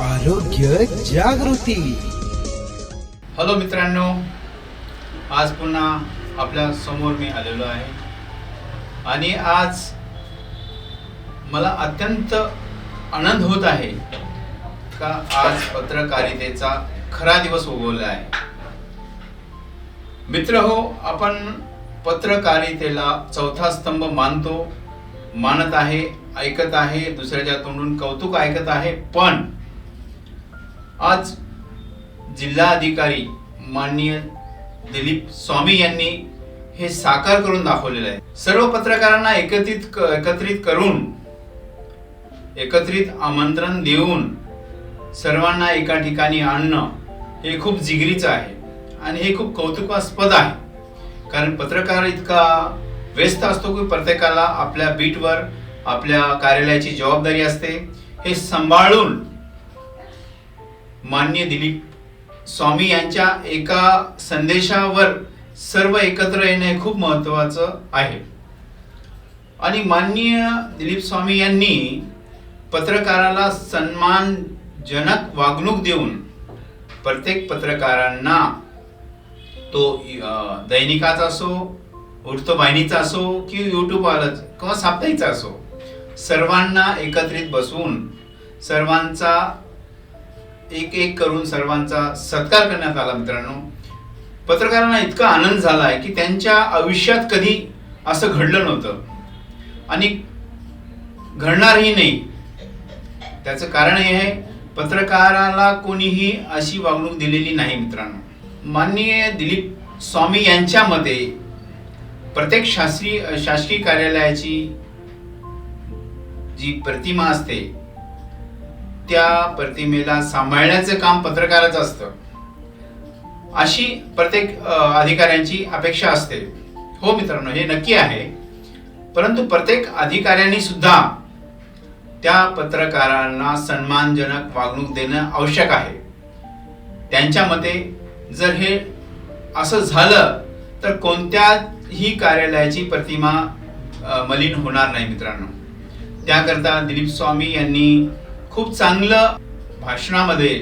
आरोग्य जागृती. हॅलो मित्रांनो आज पुन्हा आपल्यासमोर मी आलेलो आहे. आणि आज मला अत्यंत आनंद होत आहे का आज पत्रकारितेचा खरा दिवस उगवला आहे. मित्र हो आपण पत्रकारितेला चौथा स्तंभ मानतो मानत आहे ऐकत आहे दुसऱ्याच्या तोंडून कौतुक ऐकत आहे पण आज जिल्हा अधिकारी माननीय दिलीप स्वामी यांनी हे साकार करून दाखवलेलं आहे. सर्व पत्रकारांना एकत्रित एकत्रित करून एकत्रित आमंत्रण देऊन सर्वांना एका ठिकाणी आणणं हे खूप जिगरीचं आहे आणि हे खूप कौतुकास्पद आहे. कारण पत्रकार इतका व्यस्त असतो की प्रत्येकाला आपल्या बीटवर आपल्या कार्यालयाची जबाबदारी असते. हे सांभाळून मान्य दिलीप स्वामी यांच्या एका संदेशावर सर्व एकत्र येणे हे खूप महत्वाचं आहे. आणि माननीय दिलीप स्वामी यांनी पत्रकाराला सन्मानजनक वागणूक देऊन प्रत्येक पत्रकारांना तो दैनिकाचा असो वृत्तवाहिनीचा असो की यूट्यूब किंवा साप्ताहिकचा असो सर्वांना एकत्रित बसवून सर्वांचा एक एक करून सर्वांचा सत्कार करण्यात आला मित्रांनो. पत्रकारांना इतका आनंद झाला आहे की त्यांच्या आयुष्यात कधी असं घडलं नव्हतं. आणि घडणारही नाही. त्याचं कारण हे आहे पत्रकाराला कोणीही अशी वागणूक दिलेली नाही मित्रांनो. माननीय दिलीप स्वामी यांच्या मते प्रत्येक शास्त्रीय शासकीय कार्यालयाची जी प्रतिमा असते त्या प्रतिमेला सांभाळण्याचं काम पत्रकाराचं असतं. अशी प्रत्येक अधिकाऱ्यांची अपेक्षा असते. हो मित्रांनो हे नक्की आहे. परंतु प्रत्येक अधिकाऱ्यांनी सुद्धा त्या पत्रकारांना सन्मानजनक वागणूक देणं आवश्यक आहे. त्यांच्या मते जर हे असं झालं तर कोणत्याही कार्यालयाची प्रतिमा मलिन होणार नाही मित्रांनो. त्याकरता दिलीप स्वामी यांनी खूप चांगलं भाषणामध्ये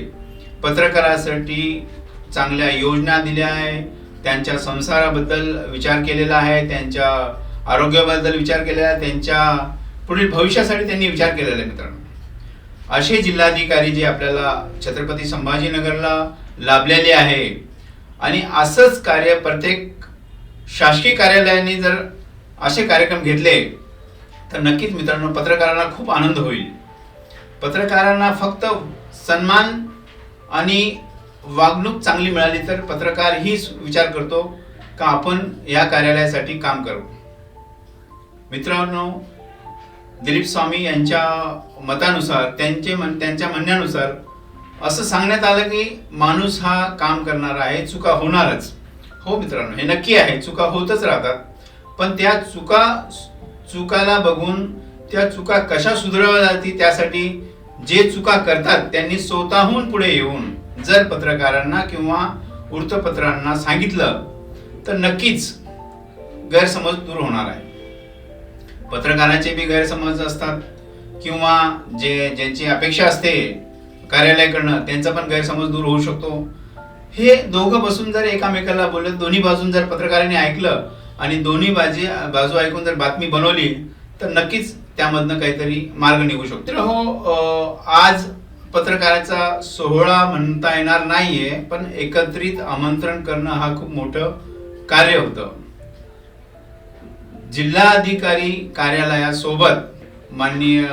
पत्रकारासाठी चांगल्या योजना दिल्या आहे. त्यांच्या संसाराबद्दल विचार केलेला आहे. त्यांच्या आरोग्याबद्दल विचार केलेला आहे. त्यांच्या पुढील भविष्यासाठी त्यांनी विचार केलेला आहे मित्रांनो. असे जिल्हाधिकारी जे आपल्याला छत्रपती संभाजीनगरला लाभलेले आहे आणि असंच कार्य प्रत्येक शासकीय कार्यालयाने जर असे कार्यक्रम घेतले तर नक्कीच मित्रांनो पत्रकारांना खूप आनंद होईल. पत्रकारांना फक्त सन्मान आणि वागणूक चांगली मिळाली तर पत्रकार ही विचार करतो का आपण या कार्यालयासाठी काम करू? मित्रांनो दिलीप स्वामी यांच्या मतानुसार त्यांचे म्हण त्यांच्या म्हणण्यानुसार असं सांगण्यात आलं की माणूस हा काम करणार आहे चुका होणारच. हो मित्रांनो हे नक्की आहे चुका होतच राहतात. पण त्या चुका चुकाला बघून त्या चुका कशा सुधारल्या जातील त्यासाठी जे चुका करतात त्यांनी स्वतःहून पुढे येऊन जर पत्रकारांना किंवा वृत्तपत्रांना सांगितलं तर नक्कीच गैरसमज दूर होणार आहे. पत्रकारांचे बी गैरसमज असतात किंवा जे ज्यांची अपेक्षा असते कार्यालयाकडनं त्यांचा पण गैरसमज दूर होऊ शकतो. हे दोघं बसून जर एकामेकाला बोलले दोन्ही बाजून जर पत्रकारांनी ऐकलं आणि दोन्ही बाजी बाजू ऐकून जर बातमी बनवली तर नक्कीच त्यामधनं काहीतरी मार्ग निघू शकतो. तर हो आज पत्रकाराचा सोहळा म्हणता येणार नाहीये पण एकत्रित आमंत्रण करणं हा खूप मोठं कार्य होतं. जिल्हाधिकारी कार्यालयासोबत माननीय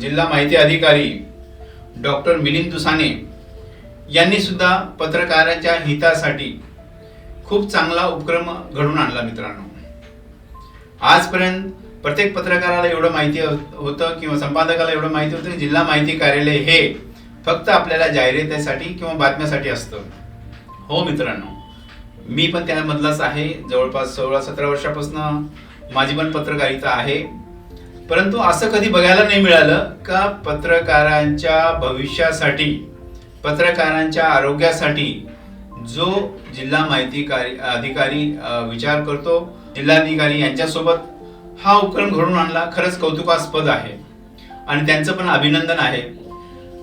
जिल्हा माहिती अधिकारी डॉक्टर मिलिंद दुसाने यांनी सुद्धा पत्रकाराच्या हितासाठी खूप चांगला उपक्रम घडून आणला मित्रांनो. आजपर्यंत प्रत्येक पत्रकाराला एवढं माहिती हो-, होतं किंवा संपादकाला एवढं माहिती होतं की जिल्हा माहिती कार्यालय हे फक्त आपल्याला जाहिरातीसाठी किंवा बातम्यासाठी असतं. हो मित्रांनो. मी पण त्यामधलाच आहे. जवळपास सोळा सतरा वर्षापासून माझी पण पत्रकारिता आहे. परंतु असं कधी बघायला नाही मिळालं का पत्रकारांच्या भविष्यासाठी पत्रकारांच्या आरोग्यासाठी जो जिल्हा माहिती कार्य अधिकारी विचार करतो जिल्हाधिकारी यांच्यासोबत हा उपक्रम घडून आणला खरंच कौतुकास्पद आहे. आणि त्यांचं पण अभिनंदन आहे.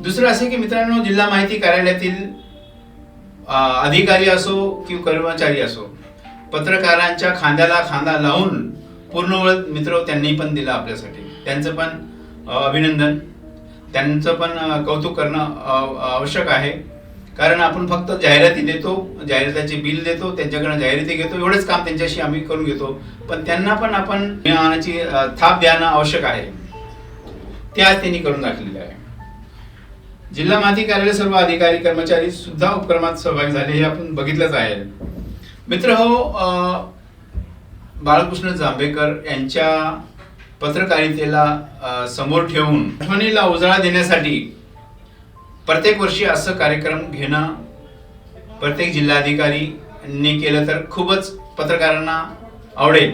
दुसरं असं की मित्रांनो जिल्हा माहिती कार्यालयातील अधिकारी असो किंवा कर्मचारी असो पत्रकारांच्या खांद्याला खांदा लावून पूर्ण वेळ मित्र त्यांनी पण दिला आपल्यासाठी. त्यांचं पण अभिनंदन. त्यांचं पण कौतुक करणं आवश्यक आहे. कारण आपण फक्त जाहिराती देतो जाहिरातीचे बिल देतो त्यांच्याकडनं जाहिराती घेतो एवढंच काम त्यांच्याशी आम्ही करून घेतो. पण त्यांना पण आपण ज्ञानाची थाप देणं आवश्यक आहे. ते आज त्यांनी करून दाखलेलं आहे. जिल्हा माहिती कार्यालय सर्व अधिकारी कर्मचारी सुद्धा उपक्रमात सहभागी झाले हे आपण बघितलंच आहे. मित्र हो बाळकृष्ण जांभेकर यांच्या पत्रकारितेला समोर ठेवून आठवणीला उजाळा देण्यासाठी प्रत्येक वर्षी असं कार्यक्रम घेणं प्रत्येक जिल्हाधिकारींनी केलं तर खूपच पत्रकारांना आवडेल.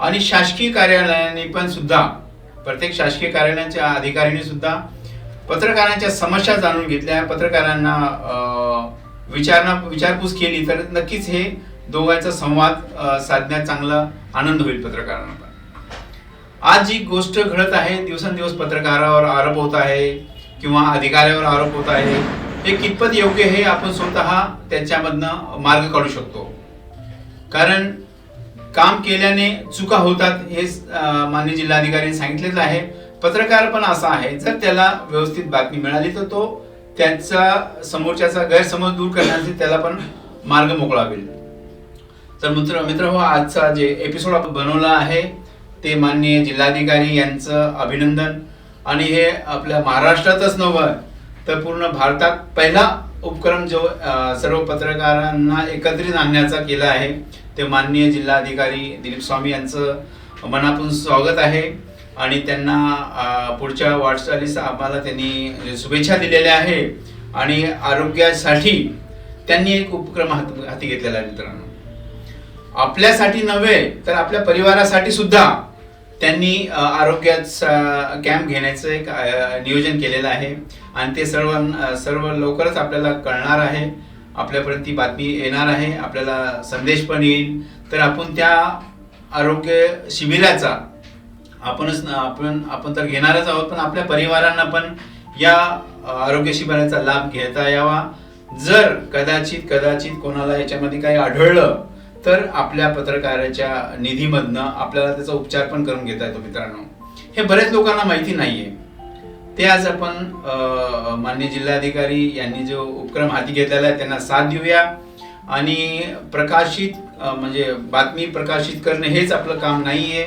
आणि शासकीय कार्यालयांनी पण सुद्धा प्रत्येक शासकीय कार्यालयांच्या अधिकाऱ्यांनी सुद्धा पत्रकारांच्या समस्या जाणून घेतल्या पत्रकारांना विचारणा विचारपूस केली तर नक्कीच हे दोघांचा संवाद साधण्यात चांगला आनंद होईल पत्रकारांना पण. आज जी गोष्ट घडत आहे दिवसेंदिवस पत्रकारावर आरोप होत आहे किंवा अधिकाऱ्यावर आरोप होत आहे हे कितपत योग्य हे आपण स्वतः त्याच्यामधनं मार्ग काढू शकतो. कारण काम केल्याने चुका होतात हे माननीय जिल्हाधिकारी सांगितलेलं आहे. पत्रकार पण असा आहे जर त्याला व्यवस्थित बातमी मिळाली तर तो त्याचा समोरच्याचा गैरसमज दूर करण्यासाठी त्याला पण मार्ग मोकळा होईल तर मित्र मित्र हो आजचा जे एपिसोड आपण बनवला आहे ते माननीय जिल्हाधिकारी यांचं अभिनंदन. आणि हे आपल्या महाराष्ट्रातच नव्हं तर पूर्ण भारतात पहिला उपक्रम जो सर्व पत्रकारांना एकत्रित आणण्याचा केला आहे ते माननीय जिल्हाधिकारी दिलीप स्वामी यांचं मनापासून स्वागत आहे. आणि त्यांना पुढच्या वाटचालीस आम्हाला त्यांनी शुभेच्छा दिलेल्या आहे. आणि आरोग्यासाठी त्यांनी एक उपक्रम हात- हाती घेतलेला आहे मित्रांनो. आपल्यासाठी नव्हे तर आपल्या परिवारासाठी सुद्धा त्यांनी आरोग्याचा कॅम्प घेण्याचं एक नियोजन केलेलं आहे. आणि ते सर्व सर्व लवकरच आपल्याला कळणार आहे. आपल्यापर्यंत ती बातमी येणार आहे. आपल्याला संदेश पण येईल. तर आपण त्या आरोग्य शिबिराचा आपणच आपण आपण तर घेणारच आहोत पण आपल्या परिवारांना पण या आरोग्य शिबिराचा लाभ घेता यावा. जर कदाचित कदाचित कोणाला याच्यामध्ये काही आढळलं तर आपल्या पत्रकाराच्या निधीमधनं आपल्याला त्याचा उपचार पण करून घेता येतो मित्रांनो. हे बरेच लोकांना माहिती नाहीये. ते आज आपण मान्य माननीय जिल्हाधिकारी यांनी जो उपक्रम हाती घेतलेला आहे त्यांना साथ देऊया. आणि प्रकाशित म्हणजे बातमी प्रकाशित करणे हेच आपलं काम नाहीये.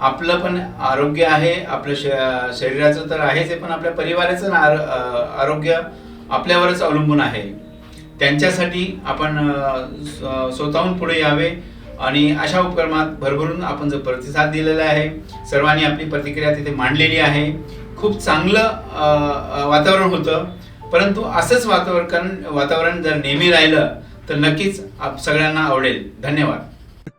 आपलं पण आरोग्य आहे आपलं श- शरीराचं तर आहेच आहे पण आपल्या परिवाराचं आरोग्य आपल्यावरच अवलंबून आहे. त्यांच्यासाठी आपण स्वतःहून पुढे यावे आणि अशा उपक्रमात भरभरून आपण जो प्रतिसाद दिलेला आहे सर्वांनी आपली प्रतिक्रिया तिथे मांडलेली आहे. खूप चांगलं वातावरण होतं. परंतु असंच वातावरण वातावरण जर नेहमी राहिलं तर नक्कीच आप सगळ्यांना आवडेल. धन्यवाद.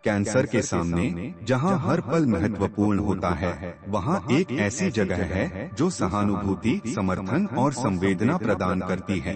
कैंसर के सामने जहां हर पल महत्त्वपूर्ण होता है वहां एक ऐसी जगह है जो सहानुभूति समर्थन और संवेदना प्रदान करती है।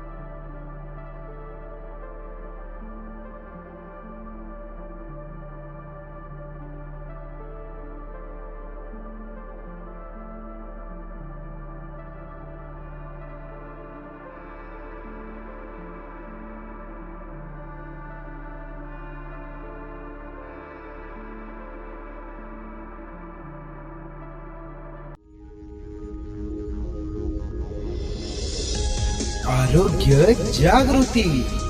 आरोग्य जागृती